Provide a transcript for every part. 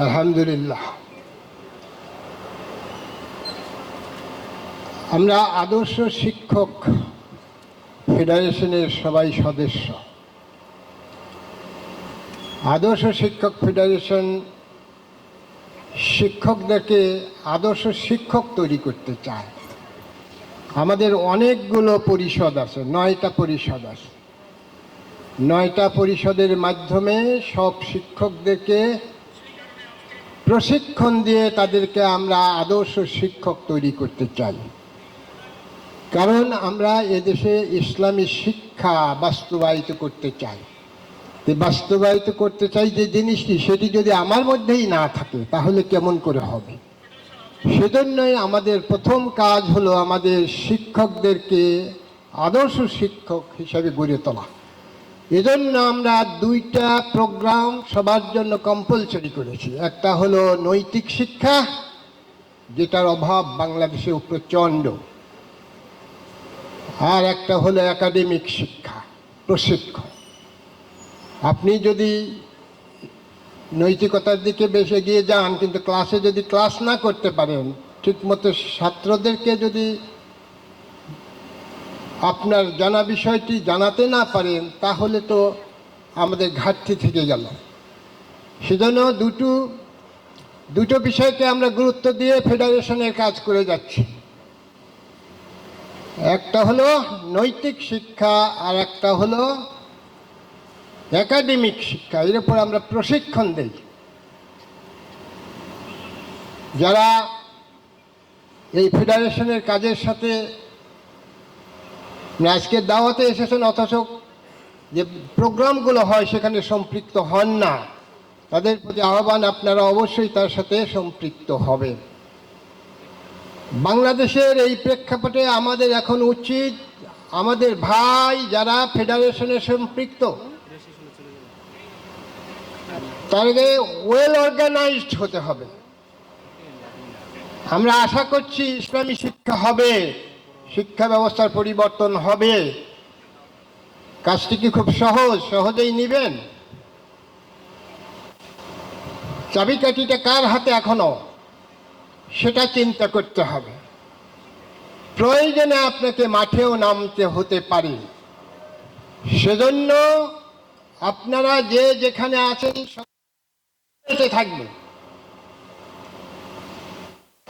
আলহামদুলিল্লাহ। আমরা আদর্শ শিক্ষক ফেডারেশনের সবাই সদস্য। আদর্শ শিক্ষক ফেডারেশন শিক্ষকদেরকে আদর্শ শিক্ষক তৈরি করতে চায়। আমাদের অনেকগুলো পরিষদ আছে, নয়টা পরিষদ আছে। নয়টা পরিষদের মাধ্যমে সব শিক্ষকদেরকে প্রশিক্ষণ দিয়ে তাদেরকে আমরা আদর্শ শিক্ষক তৈরি করতে চাই। কারণ আমরা এদেশে ইসলামী শিক্ষা বাস্তবায়িত করতে চাই। তো বাস্তবায়িত করতে চাই যে জিনিসটি, সেটি যদি আমার মধ্যেই না থাকে, তাহলে কেমন করে হবে? সেজন্যই আমাদের প্রথম কাজ হলো আমাদের শিক্ষকদেরকে আদর্শ শিক্ষক হিসাবে গড়ে তোলা। এজন্য আমরা দুইটা প্রোগ্রাম সবার জন্য কম্পালসারি করেছি। একটা হলো নৈতিক শিক্ষা, যেটার অভাব বাংলাদেশে প্রচণ্ড। আর একটা হলো একাডেমিক শিক্ষা, প্রশিক্ষণ। আপনি যদি নৈতিকতার দিকে বেশি এগিয়ে যান, কিন্তু ক্লাসে যদি ক্লাস না করতে পারেন, ঠিকমতো ছাত্রদেরকে যদি আপনার জানা বিষয়টি জানাতে না পারেন, তাহলে তো আমাদের ঘাটতি থেকে গেল। সেজন্য দুটো দুটো বিষয়কে আমরা গুরুত্ব দিয়ে ফেডারেশনের কাজ করে যাচ্ছি। একটা হলো নৈতিক শিক্ষা, আর একটা হলো একাডেমিক শিক্ষা। এর উপর আমরা প্রশিক্ষণ দেই। যারা এই ফেডারেশনের কাজের সাথে মানে আজকে দাওয়াতে এসেছেন, অথচ যে প্রোগ্রামগুলো হয় সেখানে সম্পৃক্ত হন না। তাদের প্রতি আহ্বান আপনারা অবশ্যই তার সাথে সম্পৃক্ত হবেন। বাংলাদেশের এই প্রেক্ষাপটে আমাদের এখন উচিত, আমাদের ভাই যারা ফেডারেশনে সম্পৃক্ত, তাদেরকে ওয়েল অর্গানাইজড হতে হবে। আমরা আশা করছি ইসলামী শিক্ষা হবে। শিক্ষা ব্যবস্থার পরিবর্তন হবে। কাজটি কি খুব সহজ? সহজেই নিবেন। চাবিকাঠিটা কার হাতে এখনও? সেটা চিন্তা করতে হবে। প্রয়োজনে আপনাকে মাঠেও নামতে হতে পারে। সেজন্য আপনারা যে যেখানে আছেন সবাই থাকবে।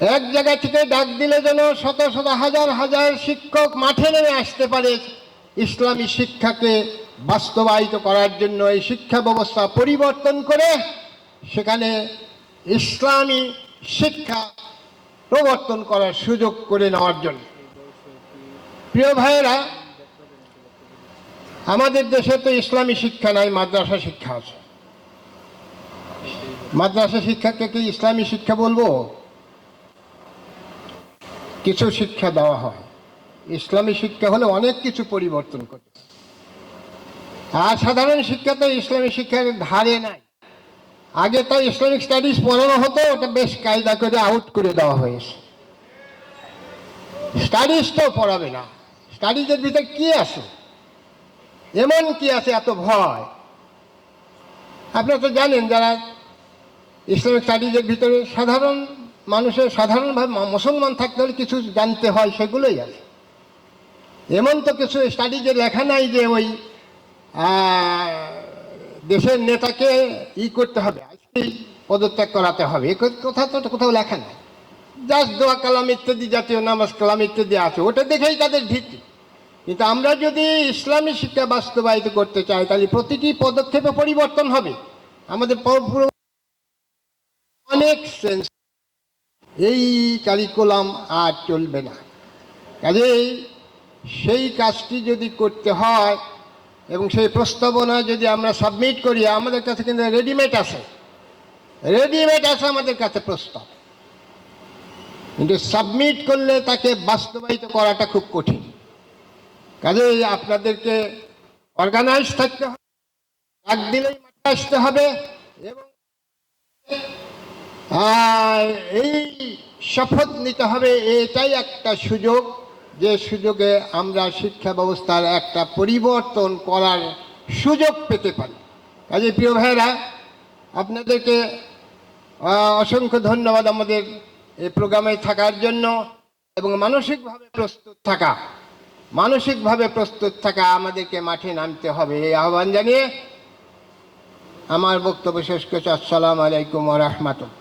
এক জায়গা থেকে ডাক দিলে যেন শত শত হাজার হাজার শিক্ষক মাঠে নেমে আসতে পারে ইসলামী শিক্ষাকে বাস্তবায়িত করার জন্য, এই শিক্ষা ব্যবস্থা পরিবর্তন করে সেখানে ইসলামী শিক্ষা প্রবর্তন করার সুযোগ করে নেওয়ার জন্য। প্রিয় ভাইয়েরা, আমাদের দেশে তো ইসলামী শিক্ষা নাই, মাদ্রাসা শিক্ষা আছে। মাদ্রাসা শিক্ষাকে কি ইসলামী শিক্ষা বলব? কিছু শিক্ষা দেওয়া হয়। ইসলামী শিক্ষা হলে অনেক কিছু পরিবর্তন করে আর সাধারণ শিক্ষা তো ইসলামী শিক্ষার ধারে নাই। আগে তো ইসলামিক স্টাডিজ পড়ানো হতো, ওটা বেশ কায়দা করে, আউট করে দেওয়া হয়েছে। স্টাডিজ তো পড়াবে না। স্টাডিজের ভিতরে কি আছে? এমন কি আছে এত ভয়? আপনারা তো জানেন যারা ইসলামিক স্টাডিজের ভিতরে সাধারণ মানুষের সাধারণভাবে মুসলমান থাকতে হলে কিছু জানতে হয়, সেগুলোই আছে। এমন তো কিছু স্টাডিজে লেখা নাই যে ওই দেশের নেতাকে ই করতে হবে পদত্যাগ করাতে হবে। এ কথা তো কোথাও লেখা নাই। জাস্ট দোয়া কালাম ইত্যাদি জাতীয়, নামাজ কালাম ইত্যাদি আছে, ওটা দেখেই তাদের ভিত্তি কিন্তু আমরা যদি ইসলামী শিক্ষা বাস্তবায়িত করতে চাই, তাহলে প্রতিটি পদক্ষেপে পরিবর্তন হবে। আমাদের অনেক সেন্স এই কারিকুলাম আর চলবে না। কাজেই সেই কাজটি যদি করতে হয় এবং সেই প্রস্তাবনা যদি আমরা সাবমিট করি, আমাদের কাছে কিন্তু রেডিমেড আছে। রেডিমেড আছে আমাদের কাছে প্রস্তাব। কিন্তু সাবমিট করলে তাকে বাস্তবায়িত করাটা খুব কঠিন। কাজেই আপনাদেরকে অর্গানাইজ থাকতে হবে এক দিলেই মাঠে আসতে হবে এবং এই শপথ নিতে হবে, এটাই একটা সুযোগ, যে সুযোগে আমরা শিক্ষা ব্যবস্থার একটা পরিবর্তন করার সুযোগ পেতে পারি। কাজে প্রিয় ভাইরা আপনাদেরকে অসংখ্য ধন্যবাদ আমাদের এই প্রোগ্রামে থাকার জন্য এবং মানসিকভাবে প্রস্তুত থাকা, মানসিকভাবে প্রস্তুত থাকা আমাদেরকে মাঠে নামতে হবে। এই আহ্বান জানিয়ে আমার বক্তব্য শেষ করছি। আসসালামু আলাইকুম রহমতুল্লাহ।